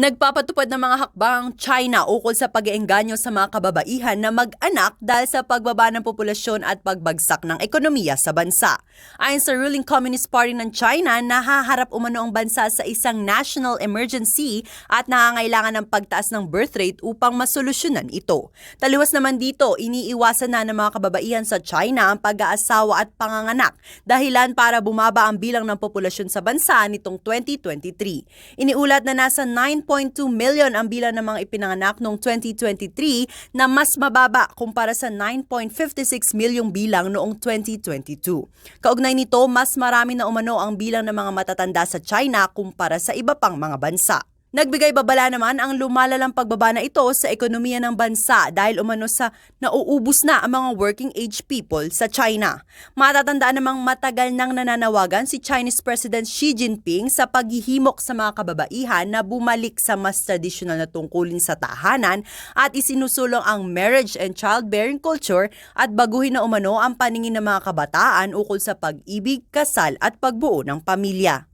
Nagpapatupad ng mga hakbang China ukol sa pag-iengganyo sa mga kababaihan na mag-anak dahil sa pagbaba ng populasyon at pagbagsak ng ekonomiya sa bansa. Ayon sa ruling Communist Party ng China, nahaharap umano ang bansa sa isang national emergency at nangangailangan ng pagtaas ng birth rate upang masolusyonan ito. Taliwas naman dito, iniiwasan na ng mga kababaihan sa China ang pag-aasawa at panganganak dahilan para bumaba ang bilang ng populasyon sa bansa nitong 2023. Iniulat na nasa 9.2 million ang bilang ng mga ipinanganak noong 2023 na mas mababa kumpara sa 9.56 milyong bilang noong 2022. Kaugnay nito, mas marami na umano ang bilang ng mga matatanda sa China kumpara sa iba pang mga bansa. Nagbigay babala naman ang lumalalang pagbaba na ito sa ekonomiya ng bansa dahil umano sa nauubos na ang mga working age people sa China. Matatandaan namang matagal nang nananawagan si Chinese President Xi Jinping sa paghihimok sa mga kababaihan na bumalik sa mas tradisyonal na tungkulin sa tahanan at isinusulong ang marriage and childbearing culture at baguhin na umano ang paningin ng mga kabataan ukol sa pag-ibig, kasal at pagbuo ng pamilya.